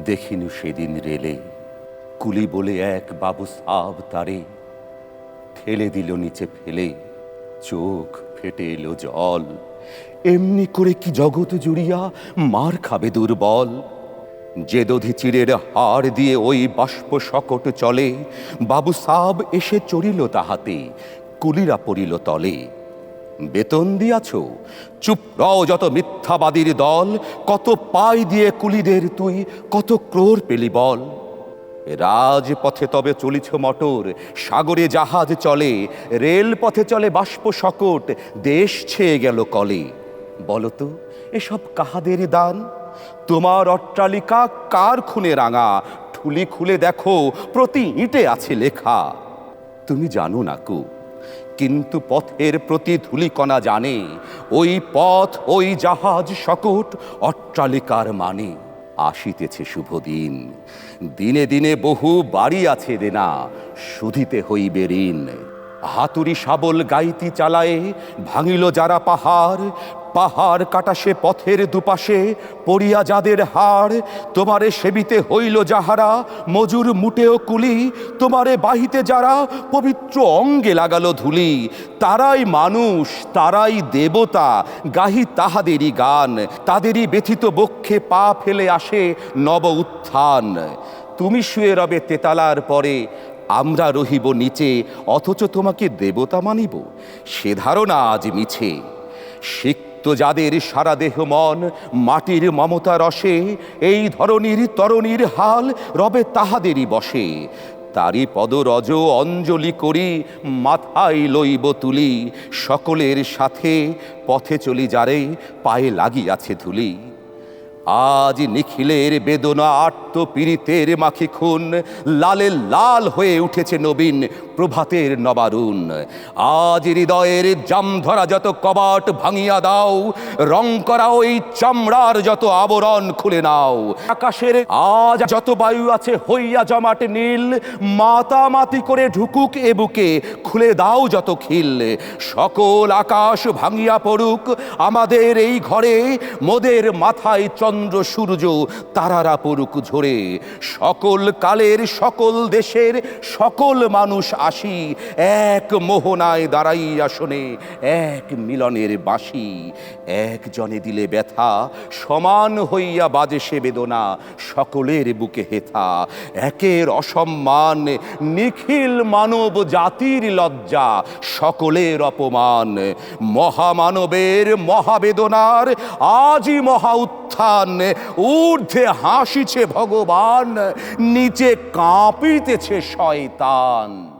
দেখিনি সেদিন রেলে। কুলি বলে এক বাবু সাব তারে। ঠেলে দিল নিচে ফেলে। চোখ ফেটে এলো জল। এমনি করে কি জগৎ জুড়িয়া মার খাবে দুর্বল? যে দধি চিড়ের হাড় দিয়ে ওই বাষ্প সকট চলে। বাবু সাব এসে চড়িল তাহাতে। কুলিরা পড়িল তলে। বেতন দিয়াছ? চুপ রও যত মিথ্যাবাদীর দল, কত পাই দিয়ে কুলিদের তুই, কত ক্রোর পেলি বল। রাজপথে তবে চলিছ মটর, সাগরে জাহাজ চলে রেল পথে চলে বাষ্প সকট দেশ ছেয়ে গেল কলে। বলতো, এসব কাহাদের দান? তোমার অট্টালিকা কার খুনে রাঙা? ঠুলি খুলে দেখো, প্রতি ইটে আছে লেখা। তুমি জানো না কু কিন্তু পথের প্রতি ধুলিকণা জানে, ওই পথ, ওই জাহাজ সকট অট্টালিকার মানে। আসিতেছে শুভ দিন। দিনে দিনে বহু বাড়ি আছে দেনা শুধিতে হইবে ঋণ। হাতুরি শাবল গাইতি চালায় ভাঙিল যারা পাহাড় পাহাড় কাটা সে পথের দুপাশে পড়িয়া যাদের হাড়, তোমারে সেবিতে হইল যাহারা, মজুর মুটেও কুলি, তোমারে বাহিতে যারা পবিত্র অঙ্গে লাগালো ধুলি, তারাই মানুষ, তারাই দেবতা, গাহি তাহাদেরই গান, তাদেরই ব্যথিত বক্ষে পা ফেলে আসে নব উত্থান। তুমি শুয়ে রবে তেতালার পরে, আমরা রহিব নিচে, অথচ তোমাকে দেবতা মানিব, সে ধারণা আজ মিছে। সিক্ত যাদের সারা দেহ মন মাটির মমতা রসে, এই ধরনীর তরণীর হাল রবে তাহাদেরই বসে। তারি পদরজ অঞ্জলি করি, মাথায় লইব তুলি, সকলের সাথে পথে চলি যারে পায়ে লাগিয়াছে ধুলি। আজ নিখিলের বেদনা আত্ম পীড়িতের মাখি খুন লালে লাল হয়ে উঠেছে নবীন প্রভাতের নবারুণ। আজ হৃদয়ের জাম ধরা যত কবাট ভাঙিয়া দাও, রং করা ওই চামড়ার যত আবরণ খুলে নাও। আকাশের আজ যত বায়ু আছে হইয়া জমাট নীল মাতামাতি করে ঢুকুক এ বুকে, খুলে দাও যত খিল। সকল আকাশ ভাঙিয়া পড়ুক, আমাদের এই ঘরে, মোদের মাথায় চন্দ্র, সূর্য, তারারা পড়ুক ঝরে। সকল কালের, সকল দেশের, সকল মানুষ আসি, এক মোহনায় দাঁড়াইয়া শোনে এক মিলনের বাঁশি, একজনে দিলে ব্যথা, সমান হইয়া বাজে সে বেদনা, সকলের বুকে হেথা। একের অসম্মান, নিখিল মানব জাতির লজ্জা, সকলের অপমান। মহামানবের মহাবেদনার আজই মহা উত্থান, ঊর্ধ্বে হাসিছে ভগবান, নিচে কাঁপিতেছে শয়তান।